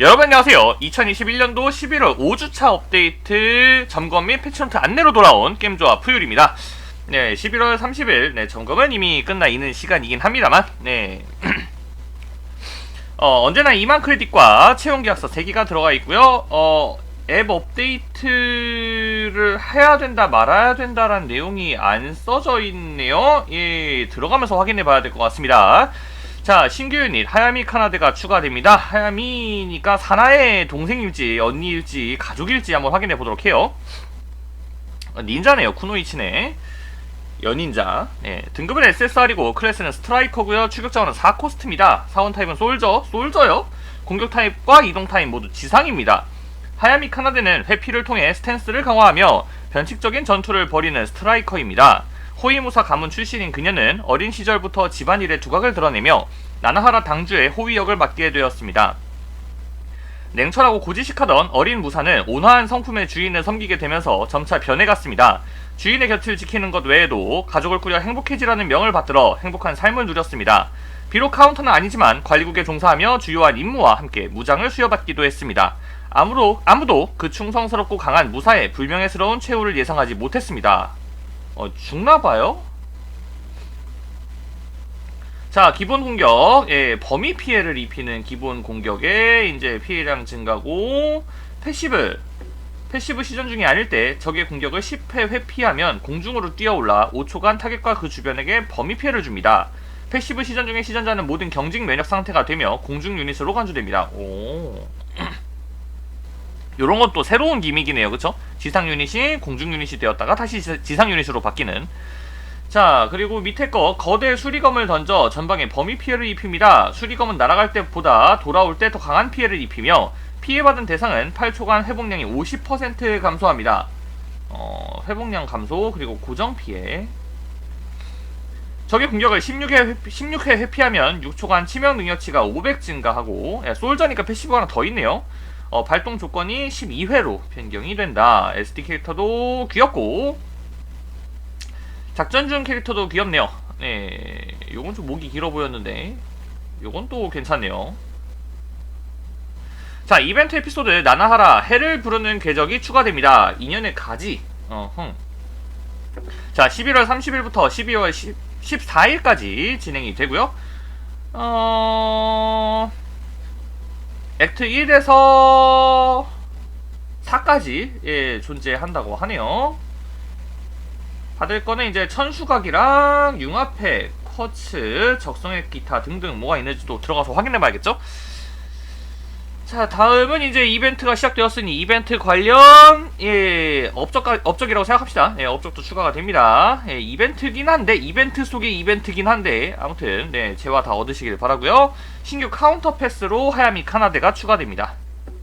여러분 안녕하세요. 2021년도 11월 5주차 업데이트 점검 및 패치노트 안내로 돌아온 게임조합 푸율입니다. 네, 11월 30일 네, 점검은 이미 끝나 있는 시간이긴 합니다만 네. 어, 언제나 2만 크레딧과 채용 계약서 3개가 들어가 있고요. 어, 앱 업데이트를 해야 된다 말아야 된다라는 내용이 안 써져 있네요. 예, 들어가면서 확인해 봐야 될 것 같습니다. 자, 신규 유닛 하야미 카나드가 추가됩니다. 하야미니까 사나의 동생일지 언니일지 가족일지 한번 확인해 보도록 해요. 어, 닌자네요. 쿠노이치네. 연인자. 네, 등급은 SSR이고 클래스는 스트라이커고요. 추격 자원은 4코스트입니다. 사원 타입은 솔저, 솔저요. 공격 타입과 이동 타입 모두 지상입니다. 하야미 카나드는 회피를 통해 스탠스를 강화하며 변칙적인 전투를 벌이는 스트라이커입니다. 호위무사 가문 출신인 그녀는 어린 시절부터 집안일에 두각을 드러내며 나나하라 당주의 호위 역을 맡게 되었습니다. 냉철하고 고지식하던 어린 무사는 온화한 성품의 주인을 섬기게 되면서 점차 변해갔습니다. 주인의 곁을 지키는 것 외에도 가족을 꾸려 행복해지라는 명을 받들어 행복한 삶을 누렸습니다. 비록 카운터는 아니지만 관리국에 종사하며 주요한 임무와 함께 무장을 수여받기도 했습니다. 아무도, 아무도 그 충성스럽고 강한 무사의 불명예스러운 최후를 예상하지 못했습니다. 어, 죽나봐요? 자, 기본 공격, 예, 범위 피해를 입히는 기본 공격에 이제 피해량 증가고, 패시브. 패시브 시전 중이 아닐 때 적의 공격을 10회 회피하면 공중으로 뛰어올라 5초간 타겟과 그 주변에게 범위 피해를 줍니다. 패시브 시전 중에 시전자는 모든 경직 면역 상태가 되며 공중 유닛으로 간주됩니다. 오. 요런 것도 새로운 기믹이네요. 그쵸? 지상 유닛이 공중 유닛이 되었다가 다시 지- 지상 유닛으로 바뀌는 자 그리고 밑에 거 거대 수리검을 던져 전방에 범위 피해를 입힙니다. 수리검은 날아갈 때보다 돌아올 때 더 강한 피해를 입히며 피해받은 대상은 8초간 회복량이 50% 감소합니다. 어, 회복량 감소 그리고 고정 피해 적의 공격을 16회, 회피, 16회 회피하면 6초간 치명 능력치가 500 증가하고 예, 솔저니까 패시브가 하나 더 있네요. 어, 발동 조건이 12회로 변경이 된다. SD 캐릭터도 귀엽고 작전 중 캐릭터도 귀엽네요. 네, 요건 좀 목이 길어 보였는데 요건 또 괜찮네요. 자, 이벤트 에피소드 나나하라 해를 부르는 궤적이 추가됩니다. 2년의 가지. 어, 흥. 자, 11월 30일부터 12월 10, 14일까지 진행이 되고요. 어... 액트 1에서 4까지 예, 존재한다고 하네요. 받을 거는 이제 천수각이랑 융합팩, 쿼츠, 적성액 기타 등등 뭐가 있는지도 들어가서 확인해 봐야겠죠? 자, 다음은 이제 이벤트가 시작되었으니 이벤트 관련 예, 업적 업적이라고 생각합시다. 예, 업적도 추가가 됩니다. 예, 이벤트긴 한데 이벤트 속의 이벤트긴 한데 아무튼 네, 재화 다 얻으시길 바라고요. 신규 카운터 패스로 하야미 카나데가 추가됩니다.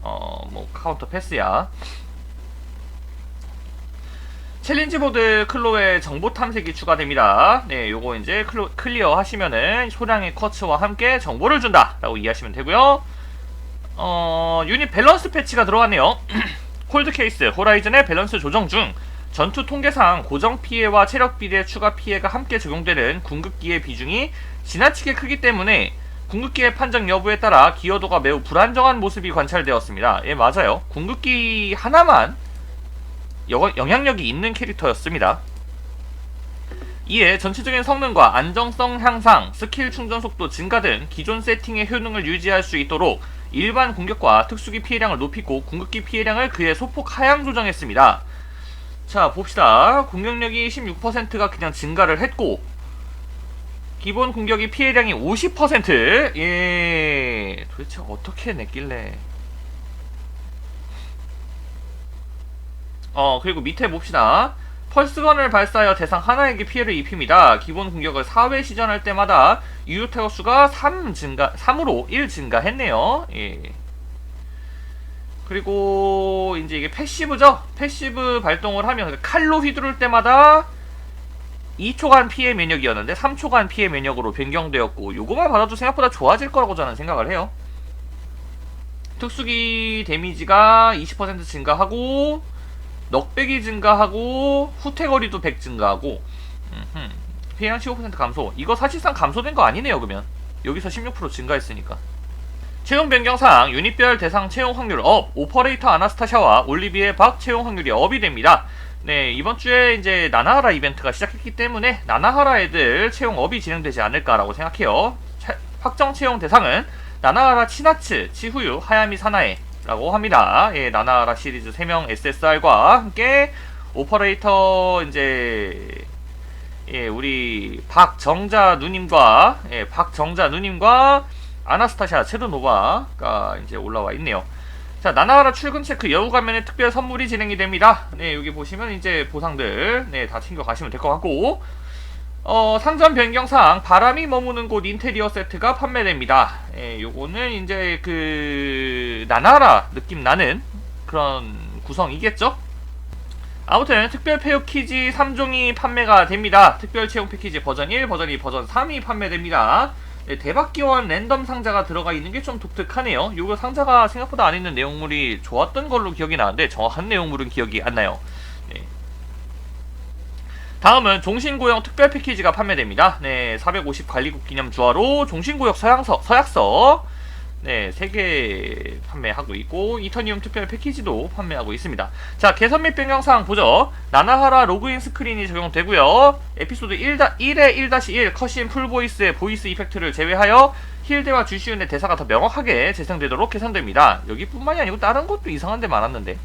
어, 뭐 카운터 패스야. 챌린지 보드 클로의 정보 탐색이 추가됩니다. 네, 요거 이제 클로, 클리어 하시면은 소량의 쿼츠와 함께 정보를 준다 라고 이해하시면 되고요. 어, 유닛 밸런스 패치가 들어왔네요. 콜드 케이스, 호라이즌의 밸런스 조정 중 전투 통계상 고정 피해와 체력 비례 추가 피해가 함께 적용되는 궁극기의 비중이 지나치게 크기 때문에 궁극기의 판정 여부에 따라 기여도가 매우 불안정한 모습이 관찰되었습니다. 예, 맞아요. 궁극기 하나만 여- 영향력이 있는 캐릭터였습니다. 이에 전체적인 성능과 안정성 향상, 스킬 충전 속도 증가 등 기존 세팅의 효능을 유지할 수 있도록 일반 공격과 특수기 피해량을 높이고 궁극기 피해량을 그의 소폭 하향 조정했습니다. 자 봅시다. 공격력이 16%가 그냥 증가를 했고 기본 공격이 피해량이 50%. 예. 도대체 어떻게 냈길래? 어 그리고 밑에 봅시다. 펄스건을 발사하여 대상 하나에게 피해를 입힙니다. 기본 공격을 4회 시전할 때마다 유효 태거 수가 3 증가, 3으로 1 증가했네요. 예. 그리고 이제 이게 패시브죠? 패시브 발동을 하면 그러니까 칼로 휘두를 때마다 2초간 피해 면역이었는데 3초간 피해 면역으로 변경되었고 요거만 받아도 생각보다 좋아질 거라고 저는 생각을 해요. 특수기 데미지가 20% 증가하고 넉백이 증가하고 후퇴거리도 100 증가하고. 피해량 15% 감소 이거 사실상 감소된 거 아니네요 그러면 여기서 16% 증가했으니까 채용 변경상 유닛별 대상 채용 확률 업, 오퍼레이터 아나스타샤와 올리비에 박 채용 확률이 업이 됩니다. 네, 이번 주에 이제 나나하라 이벤트가 시작했기 때문에 나나하라 애들 채용 업이 진행되지 않을까라고 생각해요. 채- 확정 채용 대상은 나나하라 치나츠, 치후유, 하야미 사나에 라고 합니다. 예, 나나하라 시리즈 3명 SSR과 함께 오퍼레이터 이제 예, 우리 박정자 누님과 예, 박정자 누님과 아나스타샤 체르노바가 이제 올라와 있네요. 자, 나나하라 출근 체크 여우 가면에 특별 선물이 진행이 됩니다. 네, 여기 보시면 이제 보상들 네, 다 챙겨 가시면 될 것 같고 어, 상점 변경상 바람이 머무는 곳 인테리어 세트가 판매됩니다. 예, 요거는 이제 그 나나라 느낌 나는 그런 구성이겠죠? 아무튼 특별 패키지 3종이 판매가 됩니다. 특별 채용 패키지 버전 1, 버전 2, 버전 3이 판매됩니다. 네, 대박 기원 랜덤 상자가 들어가 있는 게 좀 독특하네요. 요거 상자가 생각보다 안 있는 내용물이 좋았던 걸로 기억이 나는데 정확한 내용물은 기억이 안 나요. 네. 다음은 종신고역 특별 패키지가 판매됩니다. 네, 450 관리국 기념 주화로 종신고역 서양서, 서약서 네, 3개 판매하고 있고 이터니움 특별 패키지도 판매하고 있습니다. 자, 개선 및 변경 사항 보죠. 나나하라 로그인 스크린이 적용되고요. 에피소드 1, 1의 1-1 컷신 풀보이스의 보이스 이펙트를 제외하여 힐대와 주시은의 대사가 더 명확하게 재생되도록 개선됩니다. 여기뿐만이 아니고 다른 것도 이상한 데 많았는데.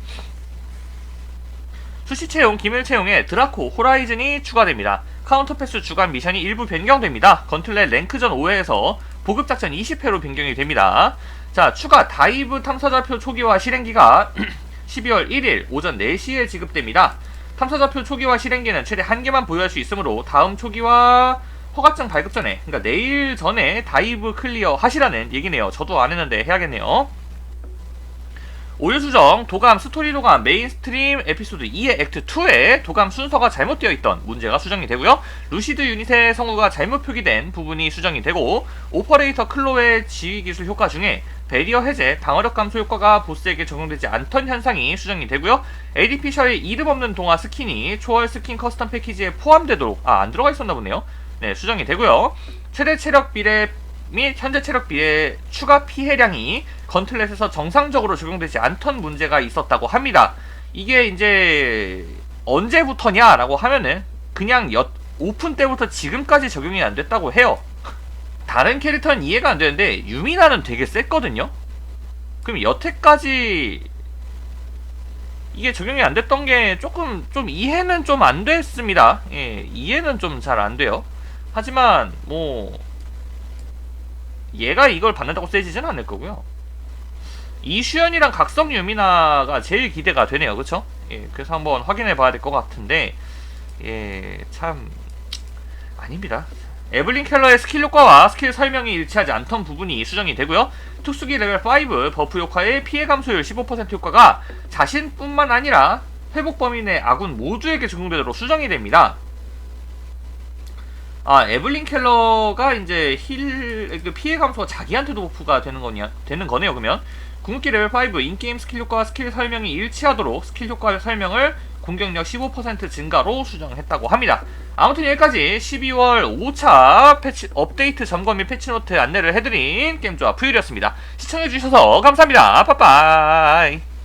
수시 채용, 기밀 채용에 드라코, 호라이즌이 추가됩니다. 카운터 패스 주간 미션이 일부 변경됩니다. 건틀렛 랭크전 5회에서 보급 작전 20회로 변경이 됩니다. 자, 추가 다이브 탐사자표 초기화 실행기가 12월 1일 오전 4시에 지급됩니다. 탐사자표 초기화 실행기는 최대 한 개만 보유할 수 있으므로 다음 초기화 허가증 발급 전에, 그러니까 내일 전에 다이브 클리어 하시라는 얘기네요. 저도 안 했는데 해야겠네요. 오일수정, 도감, 스토리 도감, 메인스트림 에피소드 2의 액트 2에 도감 순서가 잘못되어 있던 문제가 수정이 되고요. 루시드 유닛의 성우가 잘못 표기된 부분이 수정이 되고 오퍼레이터 클로의 지휘 기술 효과 중에 베리어 해제, 방어력 감소 효과가 보스에게 적용되지 않던 현상이 수정이 되고요. ADP 셔의 이름 없는 동화 스킨이 초월 스킨 커스텀 패키지에 포함되도록 아, 안 들어가 있었나 보네요. 네, 수정이 되고요. 최대 체력 비례 및 현재 체력 비례 추가 피해량이 건틀렛에서 정상적으로 적용되지 않던 문제가 있었다고 합니다. 이게 이제 언제부터냐라고 하면은 그냥 여, 오픈 때부터 지금까지 적용이 안 됐다고 해요. 다른 캐릭터는 이해가 안 되는데 유미나는 되게 셌거든요. 그럼 여태까지 이게 적용이 안 됐던 게 조금 좀 이해는 좀 안 됐습니다. 예, 이해는 좀 잘 안 돼요. 하지만 뭐 얘가 이걸 받는다고 세지진 않을 거고요. 이슈연이랑 각성 유미나가 제일 기대가 되네요. 그쵸? 예, 그래서 한번 확인해 봐야 될 것 같은데, 예, 참, 아닙니다. 에블린 켈러의 스킬 효과와 스킬 설명이 일치하지 않던 부분이 수정이 되고요. 특수기 레벨 5 버프 효과의 피해 감소율 15% 효과가 자신뿐만 아니라 회복 내 아군 모두에게 적용되도록 수정이 됩니다. 아, 에블린 켈러가 이제 힐, 그 피해 감소가 자기한테도 버프가 되는 거냐, 되는 거네요, 그러면. 궁극기 레벨 5 인게임 스킬 효과와 스킬 설명이 일치하도록 스킬 효과 설명을 공격력 15% 증가로 수정했다고 합니다. 아무튼 여기까지 12월 5차 패치, 업데이트 점검 및 패치노트 안내를 해드린 게임조합 푸율이었습니다. 시청해주셔서 감사합니다. 빠빠이.